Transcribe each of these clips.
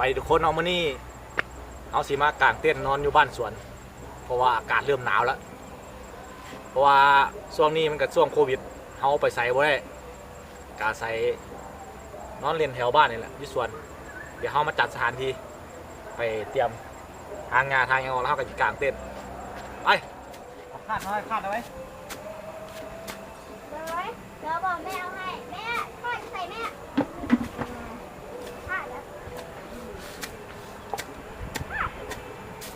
วัสดีทุกคนเอามานี่เอาสีมากางเต้นท์นอนอยู่บ้านสวน เพราะว่าอากาศเริ่มหนาวแล้ว เพราะว่าช่วงนี้มันก็ช่วงโควิดเฮาไปใส่บ่ได้กาใส่นอนเล่นแถวบ้านนี่แหละที่สวน เดี๋ยวเฮามาจัดสถานที่ไปเตรียมทางงานทางยังออกแล้วเฮาก็จะกางเต้นท์ไปคาดน้อยคาดเอาไว้เลยเดี๋ยวบอกแม่เอาให้แม่ทอดใส่แม่ข้าแล้วข้า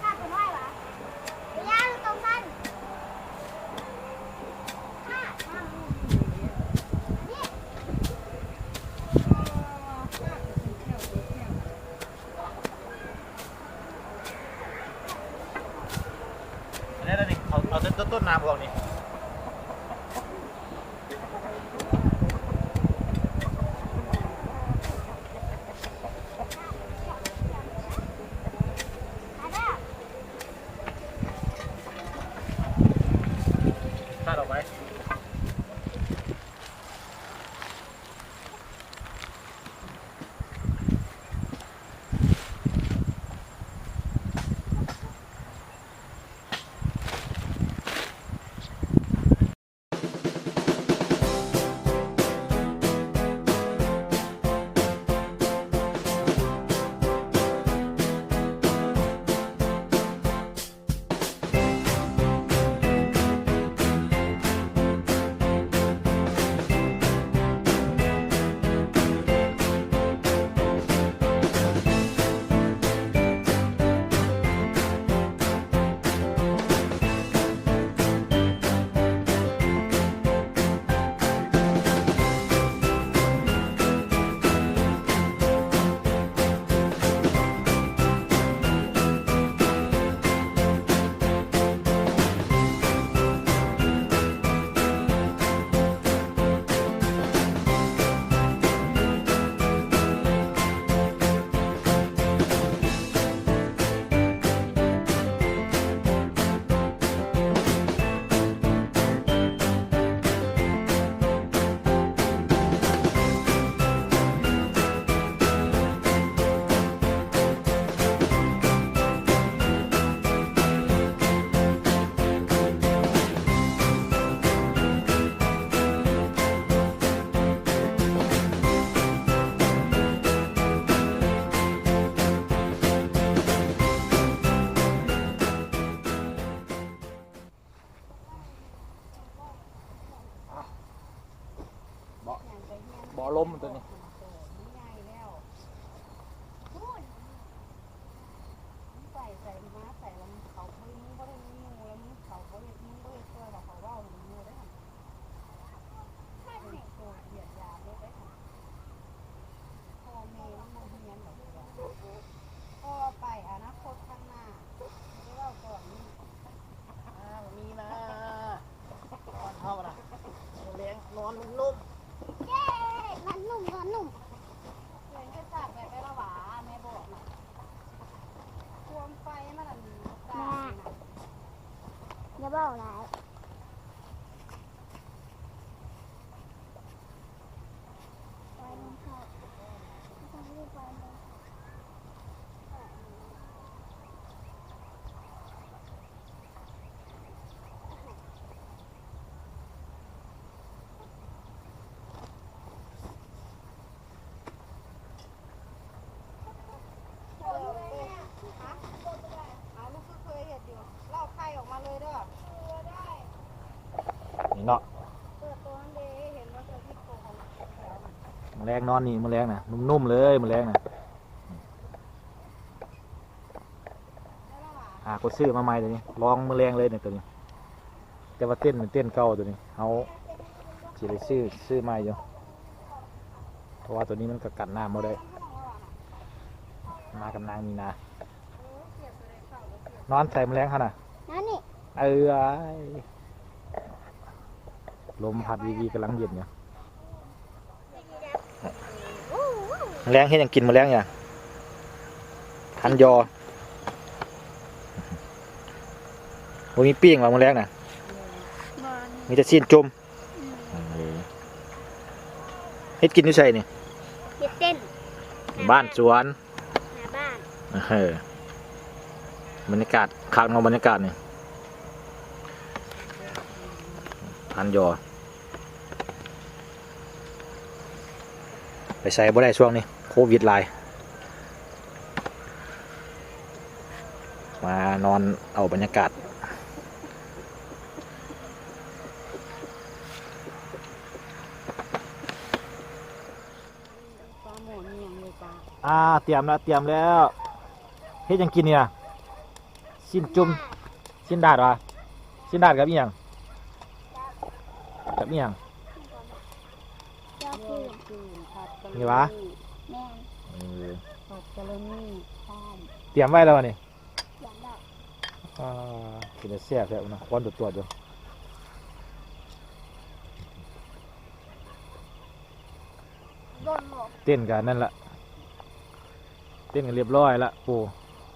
ข้าเป็นไรวะไปย่างตรงนั้นข้าทำนี่ อันนี้แล้วนี่เอาเอาต้ นาำพวกนี้ ลี้ยงนอนนุ่ม เย้มันหนุ่มมันหนุ่ม เพื่อนก็จากไปไปละหวาแม่บอกน่ะควมไฟมันอันตาน่ะ อย่าบอกหลายไปลงเขาต้องรีบไปเลย เอาลูกฮะเอาลูกก็เคยเห็นอยู่เล่าไข่ออกมาเลยเด้อ ๆนี่เนาะ เปิดตัวนั้นเด้เห็นว่าเจอที่โกของแถวมัน แมลงนอนนี่แมลงนะนุ่มๆเลยแมลงนะได้ละหวาหากดซื้อมาใหม่ตัวนี้ลองแมลงเลยเนี่ยตัวนี้ แต่ว่าเต้นมันเต้นเก่าตัวนี้เอาสิได้ซื้อซื้อใหม่อยู่เพราะว่าตัวนี้มันก็กันน้ำมาได้ มากับนางมีนานอนใส่แมลงเขาน่ะนั่นนี่เอ้ยลมพัดวีวีกำลังเย็นอยู่ แมลงเห็นยังกินแมลงอย่างทันยอบ่มีปิ้งว่าแมลงน่ะบอลมีแต่สิ้นจมเฮ็ดกินอยู่ใส่นี่เฮ็ดเต้นบ้านสวนหน้าบ้านเออบรรยากาศคักเนาะบรรยากาศนี่พันยอไปใส่บ่ได้ช่วงนี้ โควิดหลาย มานอนเอาบรรยากาศ ปลาหมอนี่ยังเลยปลาอ่า เตรียมแล้ว เตรียมแล้วเฮ็ดหยังกินเนี่ยสิ้นจุ่มสิ้นดาดวะสิ้นดาดกับอีหยังกับอีหยัง เจ้าเนื้คืออจืดผัดกะหนี่วะแม่นเออ ผัดกะละนี่ข้ามเตรียมไว้แล้ววะนี่อย่างดอกอ่ากินได้แซ่บแซ่บนะควันตัวๆอยู่โดนหมกเต้นกันนั่นละเต้นกันเรียบร้อยละโอ้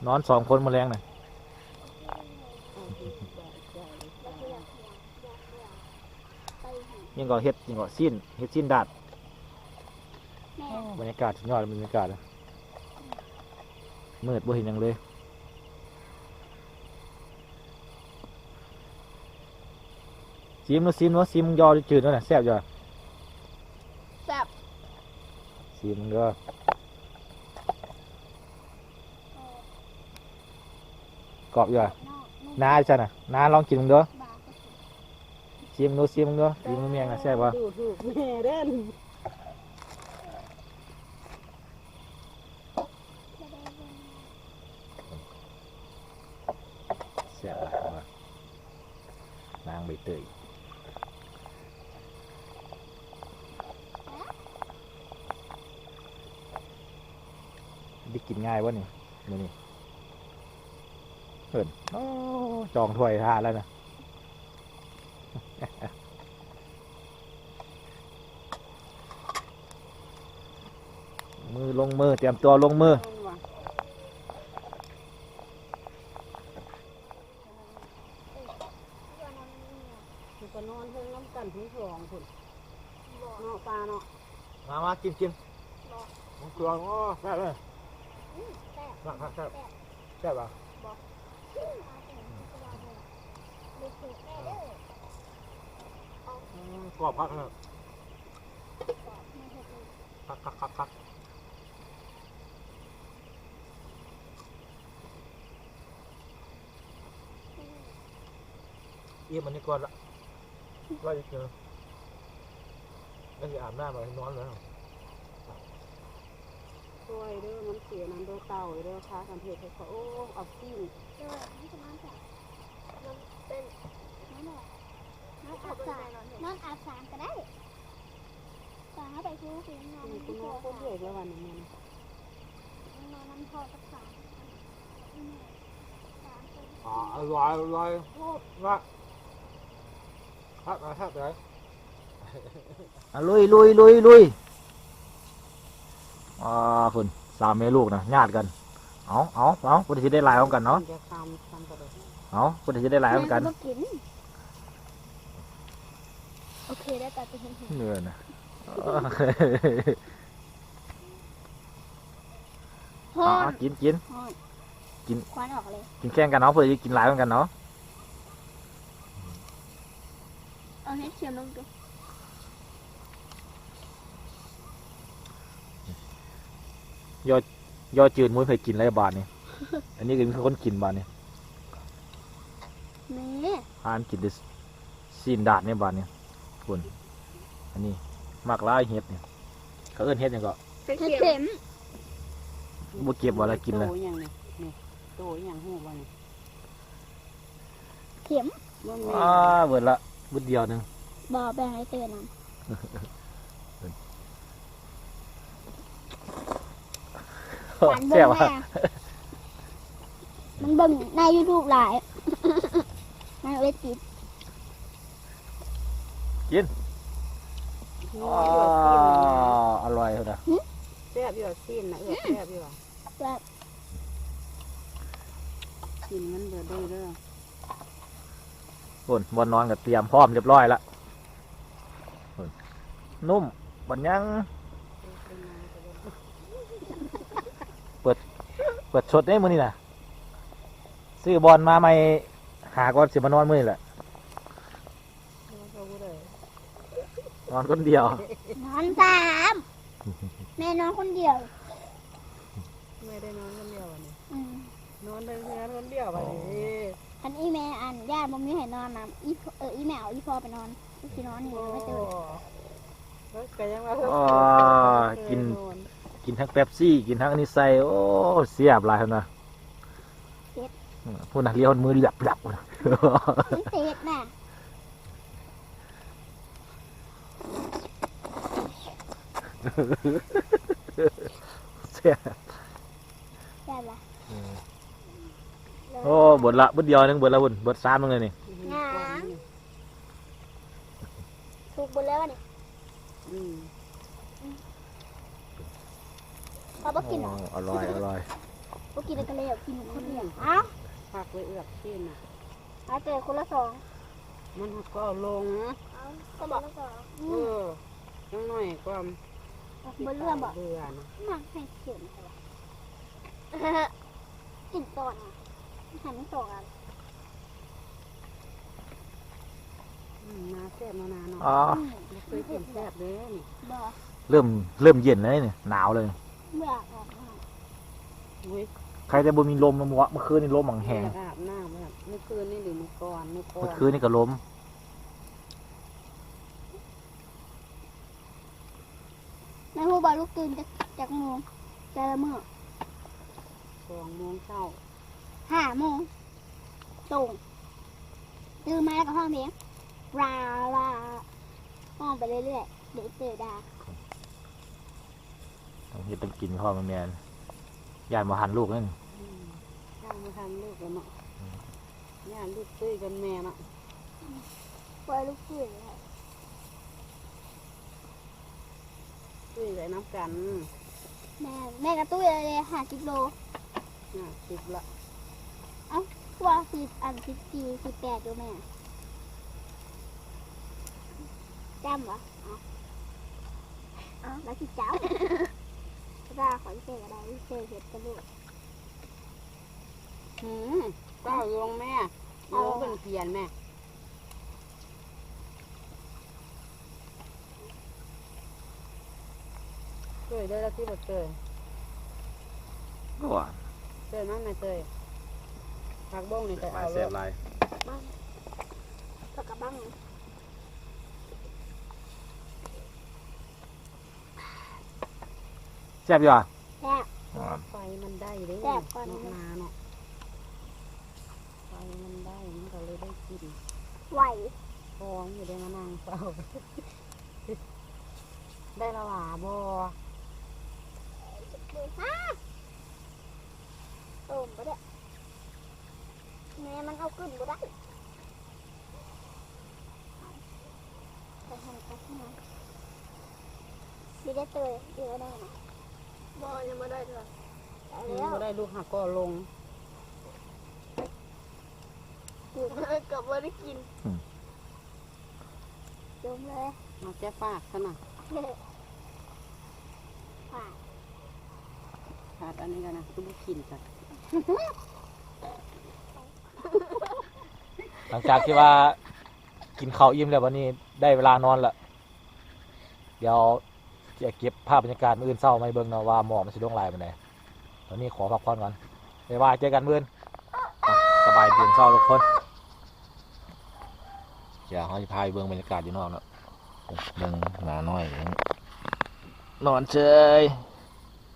นอนสองคนมาแรงน่ะเอาดีใจใจแล้วก็อยากเสียงอยากเสียงไปหิวยิ่งก็เฮ็ดยิ่งก็สิ้นเฮ็ดสิ้นดาดแม่บรรยากาศสุดยอดบรรยากาศเลย มืดบ่เห็นหยังเลยซิมเนาะซิมเนาะซิมยอจืดๆเนาะน่ะแซ่บอยู่อะแซ่บซิมเด้อกรอบอยู่อะนอกนุ่มน้าจ้ะน่ะน้าลองกินมึงเด้อบางก็สุดซิมดูซิมมึงเด้อซิมมึงเมียงน่ะแซ่บบ่ดูถูกแม่เด้น จะได้เงิน แซ่บหลายว่ะนางใบเตย ได้กินง่ายวะนี่มื้อนี้เพิ่นโอ้จองถ้วยทานแล้วนะมือลงมือ เตรียมตัวลงมือนั่นว่ะมันก็นอนเพิ่งน้ำกันถึงสองพุ่นเนาะปลาเนาะมามากินกินบอกมันกรองอ๋อแซ่บเลย อืมแซ่บแซ่บแซ่บแซ่บอะอืมเอาแต่ที่กระดาษเลยดูถูกแม่เด้อกรอบพักนะบอกไม่เห็นเลยพักพักพักพักเยี่ยมมันนี่ก่อนละว่าจะเจอแล้วจะอาบน้ำอะไรนอนแล้ว ช่วย เด้อนเสียน้ำเด้อเต่าเด้อค้ากันเทศเขาโอ้เอาซิ่งเออนี่จะนอนแซ่บนอนเป็นนั่นแหละนอนอาบสามนอนอาบสามก็ได้แต่ให้ไปซื้อซื้อนอนมันน้ำก็พนอนคนเดียแล้ววันนี้นนอนน้ำพอสักสามอืมสามคนอ๋ออร่อยอร่อยว่าพักนะพักเลยลุยลุยลุยลุยอ่าคุณ สามแม่ลูกนะญาติกัน เอาเอาเอาคนที่ได้หลายพร้อมกันเนาะ จะคำคำกระโดดเอาคนที่ได้หลายพร้อมกันแม่กิน โอเคได้แต่ตัวเห็นเห็นเหนื่อยนะ ฮออ๋อนกินกินฮอนกิน ควันออกเลย กินแข่งกันเนาะเพื่อจะกินหลายเหมือนกันเนาะ เอาให้เขียมลงดู ยอดจืดมุ้ยเคยกินไรบาทนี่ อันนี้คือคนกินบาทนี่นี่ทานกินได้ซีนดาดเนี่ยบาทนี่คุณอันนี้มากหลายเห็ดเนี่ยเขาเอิ้นเห็ดหยังก็เข็มบ่เก็บว่าอะไรกินเลยโตอย่างนี้นี่โตอย่างหูวันนี้เข็มมันมีอ้าเบิดละเบิดเดียวหนึงบอแบ่งให้เตือนนะ หวานแซ่เบิ่บงว่ะแม่มันเบิ่งในยูทูบหลายมันเลยติดหัวอ้าเอือดซีนอร่อยเท่านะแซ่บอยู่ซีนนะเอือดแซ่บอยู่แบบกินมันเดือดเด้อเด้อคุณบนนอนกับเตรียมพร้อมเรียบร้อยละพุ่นนุ่มบันยัง เปิดชดได้มื้อนี่นะซื้อบอลมาใหม่หาก่อนสิมานอนมื้อนี่แหละเขาบ่ได้นอนคนเดียวนอนสามแม่นอนคนเดียวไม่ได้นอนคนเดียววันนี้อืมนอนได้เพื่อนคนเดียววันนี้อันอีแม่อันญาติบ่มีให้นอนนะอีพเอออีแม่เอาอีพ่อไปนอนอีพี่นอนนี่ไม่ตื่นแล้วก็ยังว่าอ๋อกิน กินทั้งเป๊ปซี่ กินทั้งอันนี้ใส่โอ้เสียบหลายคนนะพูดนะเลี้ยวมือหยับหยับมันเศษน่ะเสียได้ละโอ้บทละบทเดียวหนึงบทละบทบทสามนึงเลยนี่ถูกหมดแล้วนี่อืม เขาบ่กินหรออร่อย อร่อยบ่กินแล้วก็เลยเอากินคนเดียวเอ้าผักไว้เอือกกินน่ะเอาเจอคนละสองมันก็เอาลงเอาก็บอกละสองเออยังหน่อยความบ่เรื่องบอกเบื่อนะนั่งให้เขียนอะไรกินตอนอะหันสองอะอืมนาแซ่บนานาเนาะอ๋อบ่เคยกินแซ่บเลยนี่บ่เริ่มเริ่มเย็นแล้วนี่หนาวเลย เบื่อออกมาอุ้ยใครจะบ่มีลมนะมัวเมื่อคืนนี่ลมหมังแหงอยากอาบน้ำแบบเมื่อคืนนี่หรือเมื่อก่อนเมื่อก่อนเมื่อคืนนี่ก็ลมแม่ฮู้บ่ลูกตื่นจากจากโมงแต่ละมื้อสองโมงเช้าห้าโมงตรงตื่นมาแล้วก็ห้องเพลงราราห้องไปเรื่อยๆเดี๋ยวเจอดา ต้องเฮ็ดต้องกินข้าวมันแมนยานมาหันลูกนั่นอืมข้างมาทำลูกกันเนาะย่าลูกตื้อกันแม่เนาะปล่อยลูกตื่นเลยตื้อใส่น้ำกัน แม่แม่กระตุ้ยเลยห้าสิบโลอะสิบละว่าสิบอันสิบสี่สิบแปดอยู่แม่จำวะเอาเอาแล้วสิเจ้า ถ้าขอเจออะไรเจอเห็ดกระดูกหืมก็เอาลงแม่ลงเป็นเพียนแม่เตยได้แล้วที่บดเตยก็ว่าเตยมั้งไม่เตยผักบ้งนี่แต่เอาแซ่บหเลลายผักกระบังแซ่บอยู่อะแซ่บไฟ มันได้เลยแซ่บก่อนเนาะนาเนาะไฟมันได้มันก็เลยได้กินไหวพองอยู่ได้มานั่งเฝ้า ได้ละหว่าบอฮะโอ้บ่ได้แม่มันเอาขึ้นบ่ได้ไปทำกันนะดีได้เตยเดี๋ยวได้นะบ่ยังไม่ได้เลยได้นี่แล้ว ก็ได้ลูกหักก็ลงถูกเลยกับว่าได้กินจมเลยมาแจ้ฝากซะหน่อยผ่านขาดอันนี้กันนะคือบุกินจ้ะหลังจากที่ว่ากินข้าวอิ่มแล้ววันนี้ได้เวลานอนละเดี๋ยวจะเก็บภาพบรรยากาศมื้ออื่นเศร้ามาให้เบิ่งเนาะว่าหมอกมันสิลงลายปานใด ตอนนี้ขอพักผ่อนก่อนบ๊ายบายเจอกันมื้ออื่นอะสบายตื่นเช้าทุกคนเดี๋ยวเขาจะพาไปเบิ่งบรรยากาศอยู่นอกเนาะเบิ่งหนาน้อยอย่างนี้นอนเฉย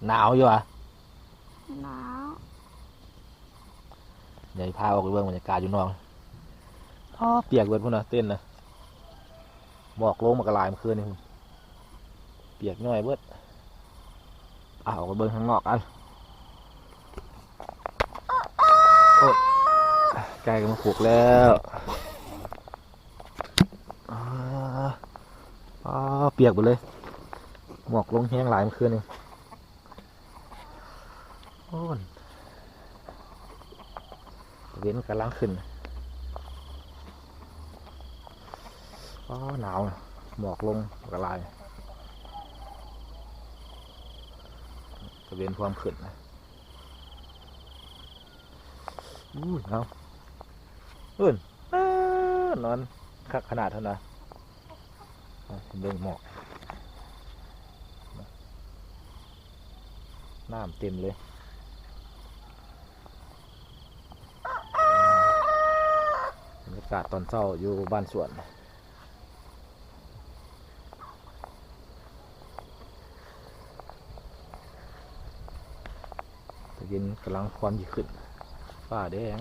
หนาวอยู่อะหนาวเดี๋ยวพาออกไปเบิ่งบรรยากาศอยู่นอกอ๋อเปียกเบิดพุ่นนะเต้นนะหมอกลงมากระลายเมื่อคืนนี่พุ่นเปียกย่อยเบิดอะออกไปเบิ่งข้างนอกกัน โอ้ไก่ก็มาปลูกแล้วอ๋อเปียกหมดเลย หมอกลงแห้งหลายเมื่อคืนนี่โอ้ยเว้นกำลังขึ้นอ๋อหนาวหมอกลงกระลายตะเวนความขึ้นนะ อุ้เอาอื่นอนอนคักขนาดเท่านั้นเอาเบิ่งหมอกน้ำเต็มเลยบรรยากาศตอนเช้าอยู่บ้านสวนตะกินกำลังความยิ่ขึ้น ฝ้าแดง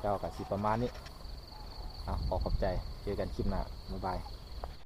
เจ้ากับสิประมาณนี้อขอขอบใจ เจอกันคลิปหน้าบ๊ายบาย